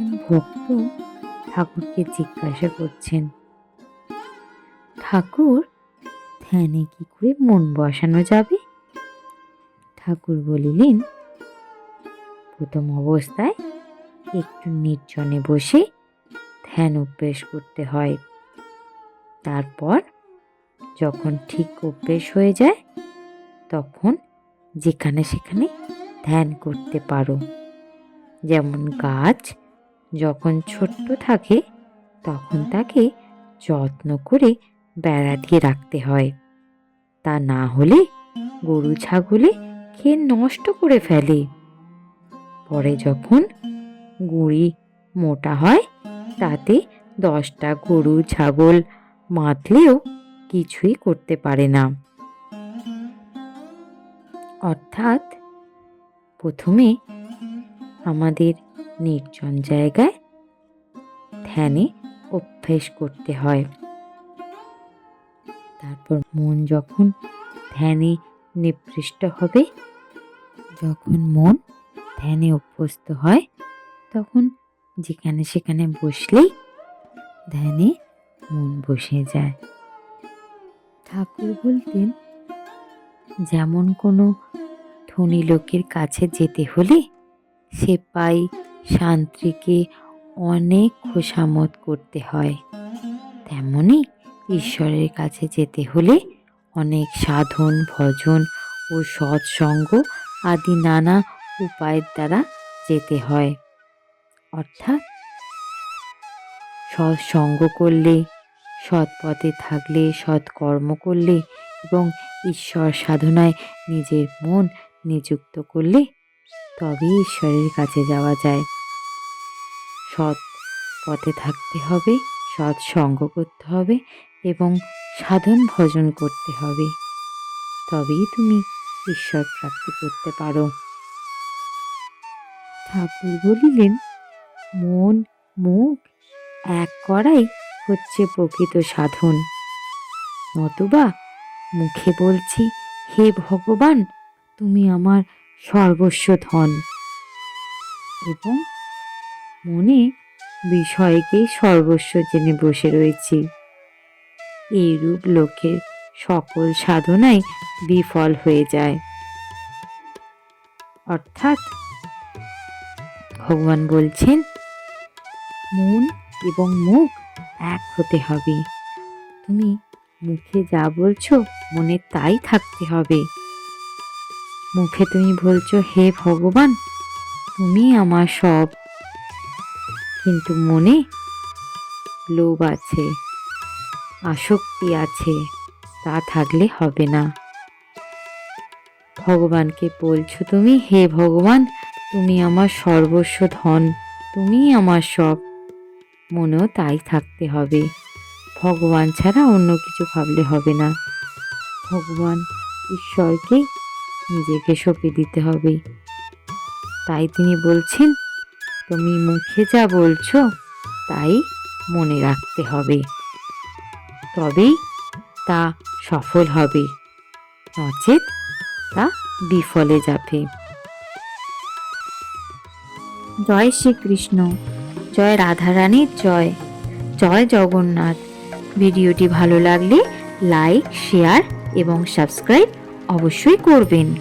একজন ভক্ত ঠাকুরকে জিজ্ঞাসা করছেন। ঠাকুর, ধ্যানে কি করে মন বসানো যাবে? ঠাকুর বলিলেন, প্রথম অবস্থায় একটু নির্জনে বসে ধ্যান অভ্যেস করতে হয়। তারপর যখন ঠিক অভ্যেস হয়ে যায়, তখন যেখানে সেখানে ধ্যান করতে পারো। যেমন গাছ যখন ছোট্ট থাকে, তখন তাকে যত্ন করে বেড়া দিয়ে রাখতে হয়। তা না হলে গরু ছাগলে খেয়ে নষ্ট করে ফেলে। পরে যখন গুঁড়ি মোটা হয়, তাতে দশটা গরু ছাগল মাতলেও কিছুই করতে পারে না। অর্থাৎ প্রথমে আমাদের নির্জন জায়গায় ধ্যানে অভ্যেস করতে হয়। তারপর মন যখন ধ্যানে নিবৃষ্ট হবে, যখন মন ধ্যানে অভ্যস্ত হয়, তখন যেখানে সেখানে বসলেই ধ্যানে মন বসে যায়। ঠাকুর বলতেন, যেমন কোনো ধনী লোকের কাছে যেতে হলে সে পাই শান্তিকে অনেক খোসামত করতে হয়। তেমনি ঈশ্বরের কাছে যেতে হলে অনেক সাধন, ভজন ও সৎসঙ্গ আদি নানা উপায়ের দ্বারা যেতে হয়। অর্থাৎ সৎসঙ্গ করলে সৎ পথে থাকলে সৎ কর্ম করলে এবং ঈশ্বর সাধনায় নিজের মন নিযুক্ত করলে তবেই ঈশ্বরের কাছে যাওয়া যায়। সৎ পথে থাকতে হবে, সৎ সঙ্গ করতে হবে এবং সাধন ভজন করতে হবে। তবেই তুমি ঈশ্বর প্রাপ্তি করতে পারো। ঠাকুর বলিলেন, মন, মুখ এক করাই হচ্ছে প্রকৃত সাধন। নতুবা মুখে বলছি, হে ভগবান, তুমি আমার সর্বস্ব ধন। এবং মনে বিষয়কেই সর্বস্ব জেনে বসে রয়েছি। এইরূপ লোকের সকল সাধনাই বিফল হয়ে যায়। অর্থাৎ ভগবান বলছেন, মন এবং মুখ এক হতে হবে। তুমি মুখে যা বলছো, মনে তাই থাকতে হবে। মুখে তুমি বলছো, হে ভগবান, তুমি আমার সব কিন্তু মনে লোভ আছে, আসক্তি আছে, তা থাকলে হবে না। ভগবানকে বলছো তুমি, হে ভগবান, তুমি আমার সর্বস্ব ধন তুমিই আমার সব। মনেও তাই থাকতে হবে। ভগবান ছাড়া অন্য কিছু ভাবলে হবে না। ভগবান ঈশ্বরকে নিজেকে সঁপে দিতে হবে। তাই তিনি বলছেন তুমি মুখে যা বলছো, তাই মনে রাখতে হবে। তবেই তা সফল হবে। নচেত তা বিফলে যাবে। জয় শ্রীকৃষ্ণ। জয় রাধারানীর জয়। জয় জগন্নাথ। ভিডিওটি ভালো লাগলে লাইক, শেয়ার এবং সাবস্ক্রাইব অবশ্যই করবেন।